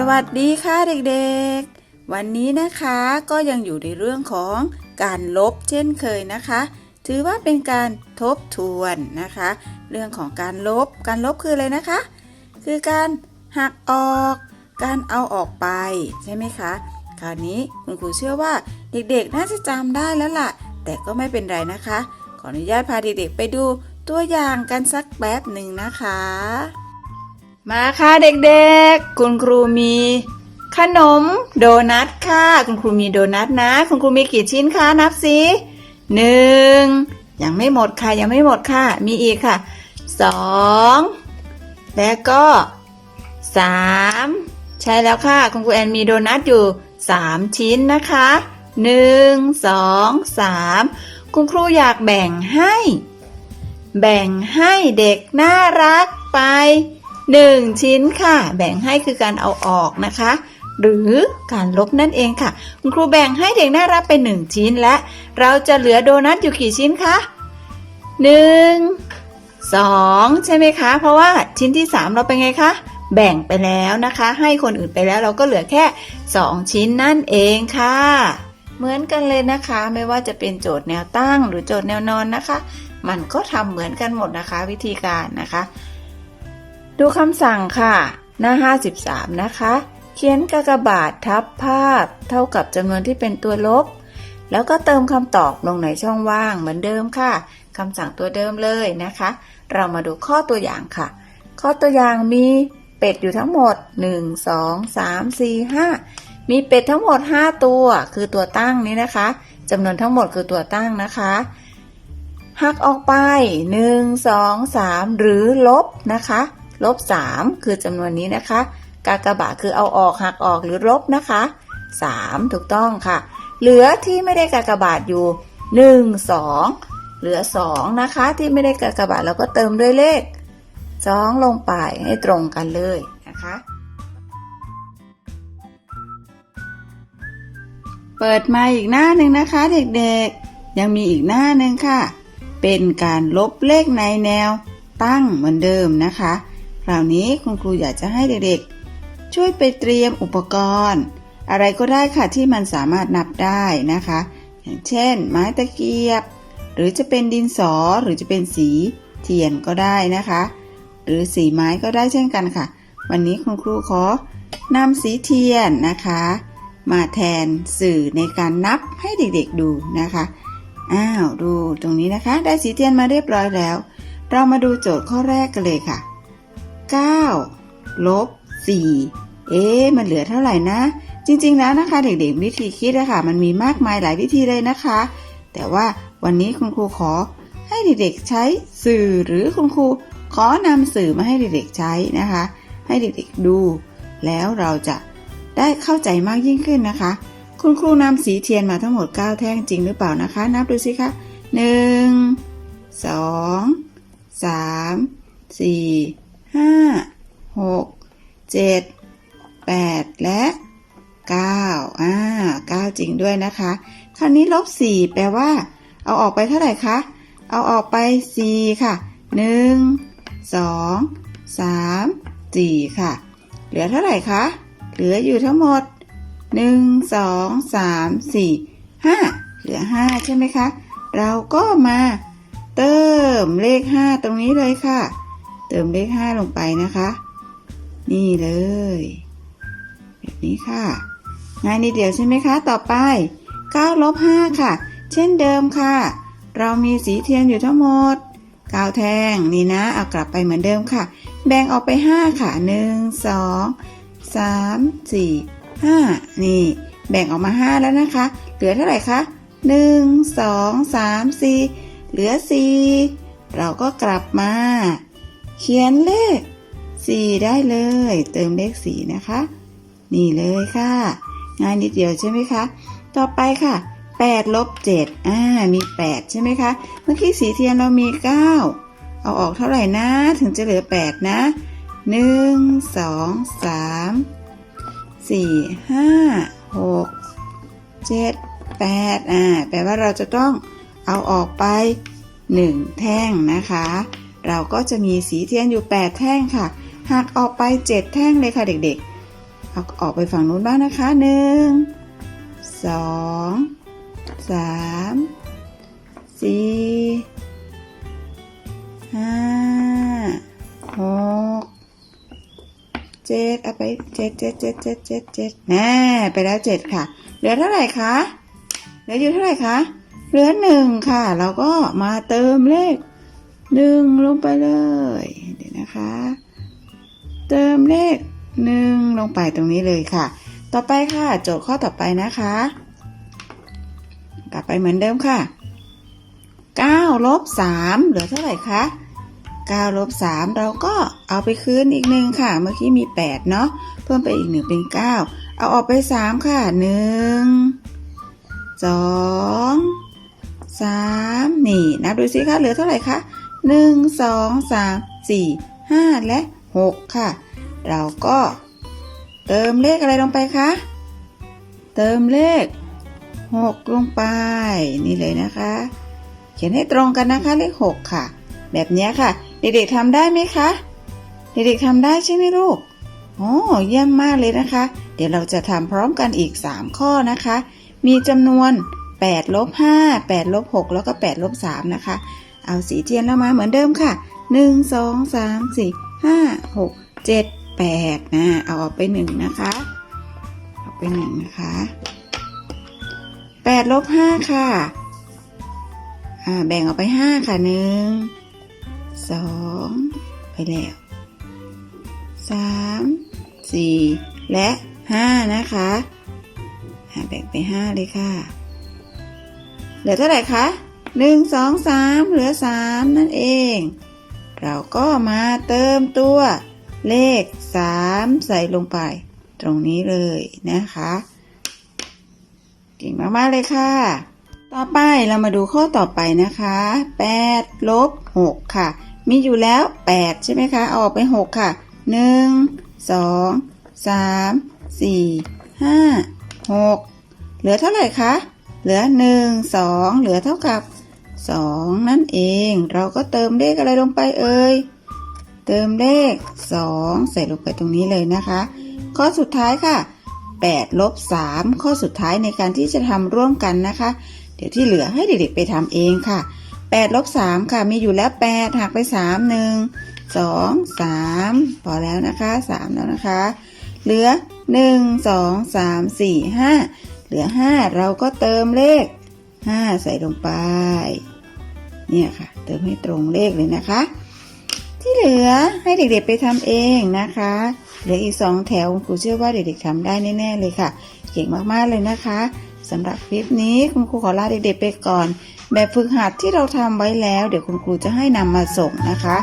สวัสดีค่ะเด็กๆ วันนี้นะคะก็ยังอยู่ในเรื่องของการลบเช่นเคยนะคะ ถือว่าเป็นการทบทวนนะคะ เรื่องของการลบการลบคืออะไรนะคะ คือการหักออก การเอาออกไปใช่ไหมคะ คราวนี้คุณครูเชื่อว่าเด็กๆ น่าจะจำได้แล้วล่ะ แต่ก็ไม่เป็นไรนะคะ ขออนุญาตพาเด็กๆไปดูตัวอย่างกันสักแป๊บหนึ่งนะคะ มาค่ะเด็กๆ คุณครูมี ขนมโดนัทค่ะ คุณครูมีโดนัทนะ คุณครูมีกี่ชิ้นคะนับสิหนึ่งยังไม่หมดค่ะยังไม่หมดค่ะ มีอีกค่ะสองแล้วก็สามใช่แล้วค่ะ คุณครูแอนมีโดนัทอยู่สามชิ้นนะคะหนึ่งสองสามคุณครูอยากแบ่งให้ แบ่งให้เด็กน่ารักไป หนึ่งชิ้นค่ะ แบ่งให้คือการเอาออกนะคะ หรือการลบนั่นเองค่ะ คุณครูแบ่งให้เด็กน่ารักเป็นหนึ่งชิ้นและ เราจะเหลือโดนัทอยู่กี่ชิ้นคะหนึ่งสองใช่ไหมคะ เพราะว่าชิ้นที่สามเราเป็นไงคะแบ่งไปแล้วนะคะ ให้คนอื่นไปแล้วเราก็เหลือแค่สองชิ้นนั่นเองค่ะ เหมือนกันเลยนะคะ ไม่ว่าจะเป็นโจทย์แนวตั้งหรือโจทย์แนวนอนนะคะ มันก็ทำเหมือนกันหมดนะคะวิธีการนะคะ ดูคำสั่งค่ะ หน้า 53 นะคะ เขียนกากบาททับภาพ เท่ากับจำนวนที่เป็นตัวลบ แล้วก็เติมคำตอบลงในช่องว่างเหมือนเดิมค่ะคำสั่งตัวเดิมเลยนะคะ เรามาดูข้อตัวอย่างค่ะ ข้อตัวอย่างมีเป็ดอยู่ทั้งหมด 1 2 3 4 5 มีเป็ดทั้งหมด 5 ตัว คือตัวตั้งนี้นะคะจำนวนทั้งหมดคือตัวตั้งนะคะหักออกไป 1 2 3 หรือลบนะคะ ลบ 3 คือจำนวนนี้นะคะ กากบาทคือเอาออกหักออกหรือลบนะคะ 3 ถูกต้องค่ะ เหลือที่ไม่ได้กากบาทอยู่ 1 2 เหลือ 2 นะคะ ที่ไม่ได้กากบาทเราก็เติมด้วยเลข 2 ลงไปให้ตรงกันเลยนะคะ เปิดมาอีกหน้าหนึ่งนะคะ เด็กๆ ยังมีอีกหน้าหนึ่งค่ะ เป็นการลบเลขในแนวตั้งเหมือนเดิมนะคะ คราวนี้คุณครูอยากจะให้เด็กๆ ช่วยไปเตรียมอุปกรณ์ อะไรก็ได้ค่ะที่มันสามารถนับได้นะคะ อย่างเช่น ไม้ตะเกียบ หรือจะเป็นดินสอหรือจะเป็นสีเทียนก็ได้นะคะ หรือสีไม้ก็ได้เช่นกันค่ะ วันนี้คุณครูขอนำสีเทียนนะคะ มาแทนสื่อในการนับให้เด็กๆดูนะคะอ้าวดูตรงนี้นะคะ ได้สีเทียนมาเรียบร้อยแล้ว เรามาดูโจทย์ข้อแรกกันเลยค่ะ 9ลบ4เอ๊ะมันเหลือเท่าไหร่นะ จริงๆแล้วนะคะ เด็กๆวิธีคิดอะค่ะ มันมีมากมายหลายวิธีเลยนะคะ แต่ว่าวันนี้คุณครูขอให้เด็กๆใช้สื่อหรือคุณครูขอนำสื่อมาให้เด็กๆใช้นะคะ ให้เด็กๆดู แล้วเราจะได้เข้าใจมากยิ่งขึ้นนะคะ คุณครูนำสีเทียนมาทั้งหมด 9 แท่งจริงหรือเปล่านะคะ นับดูสิคะ1 2 3 4 5 6 7 8และ9อ่า9จริงด้วยนะคะ คราวนี้ลบ4แปลว่า เอาออกไปเท่าไหร่คะ เอาออกไป4ค่ะ1 2 3 4ค่ะ เหลือเท่าไหร่คะ เหลืออยู่ทั้งหมด1 2 3 4 5เหลือ5ใช่ไหมคะ เราก็มาเติมเลข5ตรงนี้เลยค่ะ เติมเลข5ลงไปนะคะ นี่เลย แบบนี้ค่ะ ง่ายนิดเดียวใช่ไหมคะ ต่อไป9ลบ5ค่ะ เช่นเดิมค่ะ เรามีสีเทียนอยู่ทั้งหมด9แท่งนี่นะ เอากลับไปเหมือนเดิมค่ะ แบ่งออกไป 5 ค่ะ 1 2 3 4 5 นี่ แบ่งออกมา 5 แล้วนะคะ เหลือเท่าไหร่คะ 1 2 3 4 เหลือ 4 เราก็กลับมา เขียนเลข 4 ได้เลย เติมเลข 4 นะคะ นี่เลยค่ะ ง่ายนิดเดียวใช่ไหมคะ ต่อไปค่ะ8ลบ7อ่า มี 8 ใช่ไหมคะ เมื่อกี้สีเทียนเรามี 9 เอาออกเท่าไหร่นะ ถึงจะเหลือ 8 นะ 1 2 3 4 5 6 7 8 อ่า แปลว่าเราจะต้องเอาออกไป 1 แท่งนะคะ เราก็จะมีสีเทียนอยู่ 8 แท่งค่ะหักออกไป 7 แท่งเลยค่ะเด็กๆเอาออกไปฝั่งนู้นบ้างนะคะหนึ่งสองสามสี่ห้าหกเจ็ดเอาไปเจ็ดเจ็ดเจ็ดเจ็ดเจ็ดเจ็ดแน่ไปแล้วเจ็ดค่ะ เหลือเท่าไหร่คะเหลืออยู่เท่าไหร่คะเหลือหนึ่งค่ะ เราก็มาเติมเลข หนึ่งลงไปเลย เดี๋ยวนะคะ เติมเลขหนึ่งลงไปตรงนี้เลยค่ะ ต่อไปค่ะ โจทย์ข้อต่อไปนะคะ กลับไปเหมือนเดิมค่ะ9ลบ3เหลือเท่าไหร่คะ9ลบ3เราก็เอาไปคืนอีกหนึ่งค่ะ เมื่อกี้มี 8 เนาะเพิ่มไปอีกหนึ่งเป็น 9 เอาออกไป 3 ค่ะ 1 2 3 นี่นับดูสิคะเหลือเท่าไหร่คะ 1 2 3 4 5 และ 6 ค่ะ เราก็เติมเลขอะไรลงไปคะ เติมเลข 6 ลงไป นี่เลยนะคะ เขียนให้ตรงกันนะคะเลข 6 ค่ะ แบบนี้ค่ะ เด็กๆทำได้ไหมคะ เด็กๆทำได้ใช่ไหมลูกโอ้เยี่ยมมากเลยนะคะ เดี๋ยวเราจะทำพร้อมกันอีก 3 ข้อนะคะ มีจำนวน8ลบ5 8ลบ6แล้วก็8ลบ3นะคะ เอาสีเทียนแล้วมาเหมือนเดิมค่ะ 1 2 3 4 5 6 7 8นะเอาออกไป 1 นะคะเอาไป 1 นะคะ8ลบ5ค่ะอ่าแบ่งออกไป 5 ค่ะ 1 2 ไปแล้ว 3 4 และ 5 นะคะแบ่งไป 5 เลยค่ะ เหลือเท่าไหร่คะ 1 2 3เหลือ3นั่นเอง เราก็มาเติมตัวเลข3ใส่ลงไป ตรงนี้เลยนะคะเก่งมากๆเลยค่ะ ต่อไปเรามาดูข้อต่อไปนะคะ8ลบ6ค่ะ มีอยู่แล้ว 8 ใช่ไหมคะเอาออกไป 6 ค่ะ 1 2 3 4 5 6 เหลือเท่าไหร่คะ เหลือ 1 2 เหลือเท่ากับ 2 นั่นเอง เราก็เติมเลขอะไรลงไปเอ่ย เติมเลข 2 ใส่ลงไปตรงนี้เลยนะคะ ข้อสุดท้ายค่ะ8ลบ3ข้อสุดท้ายในการที่จะทำร่วมกันนะคะ เดี๋ยวที่เหลือให้เด็กๆไปทำเองค่ะ8ลบ3ค่ะ มีอยู่แล้ว 8หักไป 3 1 2 3 พอแล้วนะคะ 3 แล้วนะคะ เหลือ 1 2 3 4 5 เหลือ 5 เราก็เติมเลข 5 ใส่ลงไป เนี่ยค่ะ เติมให้ตรงเลขเลยนะคะ ที่เหลือให้เด็กๆไปทำเองนะคะเหลืออีกสองแถวครูเชื่อว่าเด็กๆทำได้แน่ๆเลยค่ะ เก่งมากๆเลยนะคะสำหรับคลิปนี้คุณครูขอลาเด็กๆไปก่อน แบบฝึกหัดที่เราทำไว้แล้ว เดี๋ยวคุณครูจะให้นำมาส่งนะคะ